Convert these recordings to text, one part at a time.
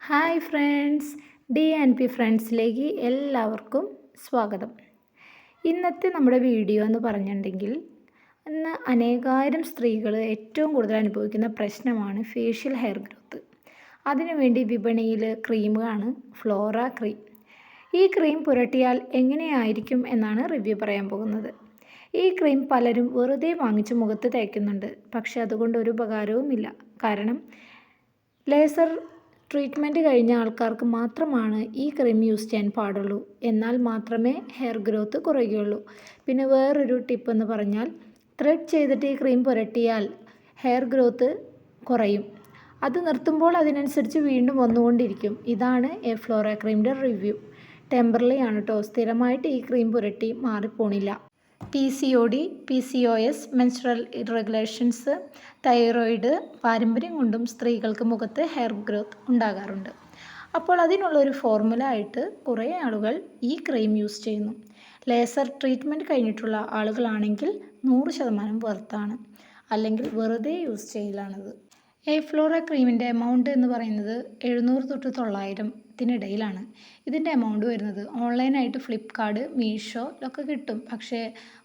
Hi friends D and P ഫ്രണ്ട്സിലേക്ക് എല്ലാവർക്കും സ്വാഗതം. ഇന്നത്തെ നമ്മുടെ വീഡിയോ എന്ന് പറഞ്ഞിട്ടുണ്ടെങ്കിൽ ഇന്ന് അനേകായിരം സ്ത്രീകൾ ഏറ്റവും കൂടുതൽ അനുഭവിക്കുന്ന പ്രശ്നമാണ് ഫേഷ്യൽ ഹെയർ ഗ്രോത്ത് അതിനുവേണ്ടി വിപണിയിൽ ക്രീമാണ് ഫ്ലോറ ക്രീം ഈ ക്രീം പുരട്ടിയാൽ എങ്ങനെയായിരിക്കും എന്നാണ് റിവ്യൂ പറയാൻ പോകുന്നത്. ഈ ക്രീം പലരും വെറുതെ വാങ്ങിച്ച് മുഖത്ത് തേക്കുന്നുണ്ട്. പക്ഷേ അതുകൊണ്ട് ഒരു ഉപകാരവുമില്ല. കാരണം ലേസർ ട്രീറ്റ്മെന്റ് കഴിഞ്ഞ ആൾക്കാർക്ക് മാത്രമാണ് ഈ ക്രീം യൂസ് ചെയ്യാൻ പാടുള്ളൂ. എന്നാൽ മാത്രമേ ഹെയർ ഗ്രോത്ത് കുറയുകയുള്ളൂ. പിന്നെ വേറൊരു ടിപ്പ് എന്ന് പറഞ്ഞാൽ ത്രെഡ് ചെയ്തിട്ട് ഈ ക്രീം പുരട്ടിയാൽ ഹെയർ ഗ്രോത്ത് കുറയും. അത് നിർത്തുമ്പോൾ അതിനനുസരിച്ച് വീണ്ടും വന്നുകൊണ്ടിരിക്കും. ഇതാണ് എ ഫ്ലോറ ക്രീമിന്റെ റിവ്യൂ. ടെമ്പറലി ആണ് കേട്ടോ സ്ഥിരമായിട്ട് ഈ ക്രീം പുരട്ടി മാറിപ്പോണില്ല. P C O D P C O S menstrual irregulations thyroid പാരമ്പര്യം കൊണ്ടും സ്ത്രീകൾക്ക് മുഖത്ത് ഹെയർ ഗ്രോത്ത് ഉണ്ടാകാറുണ്ട്. അപ്പോൾ അതിനുള്ള ഒരു ഫോർമുല ആയിട്ട് കുറേ ആളുകൾ ഈ ക്രീം യൂസ് ചെയ്യുന്നു. ലേസർ ട്രീറ്റ്മെന്റ് കഴിഞ്ഞിട്ടുള്ള ആളുകളാണെങ്കിൽ നൂറ് ശതമാനം വെറുത്താണ് അല്ലെങ്കിൽ വെറുതെ യൂസ് ചെയ്യലാണത്. എ ഫ്ലോറ ക്രീമിന്റെ എമൗണ്ട് എന്ന് പറയുന്നത് എഴുന്നൂറ് തൊട്ട് തൊള്ളായിരത്തിനിടയിലാണ് ഇതിന്റെ എമൗണ്ട് വരുന്നത് ഓൺലൈനായിട്ട് ഫ്ലിപ്കാർട്ട് മീഷോയിലൊക്കെ കിട്ടും. പക്ഷേ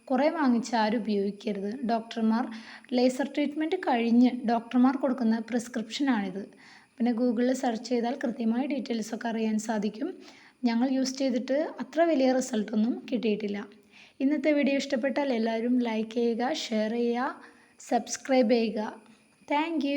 കുറേ വാങ്ങിച്ച് ആരും ഉപയോഗിക്കരുത്. ഡോക്ടർമാർ ലേസർ ട്രീറ്റ്മെന്റ് കഴിഞ്ഞ് ഡോക്ടർമാർ കൊടുക്കുന്ന പ്രിസ്ക്രിപ്ഷനാണിത് പിന്നെ ഗൂഗിളിൽ സെർച്ച് ചെയ്താൽ കൃത്യമായ ഡീറ്റെയിൽസൊക്കെ അറിയാൻ സാധിക്കും. ഞങ്ങൾ യൂസ് ചെയ്തിട്ട് അത്ര വലിയ റിസൾട്ടൊന്നും കിട്ടിയിട്ടില്ല. ഇന്നത്തെ വീഡിയോ ഇഷ്ടപ്പെട്ടാൽ എല്ലാവരും ലൈക്ക് ചെയ്യുക ഷെയർ ചെയ്യുക സബ്സ്ക്രൈബ് ചെയ്യുക. താങ്ക്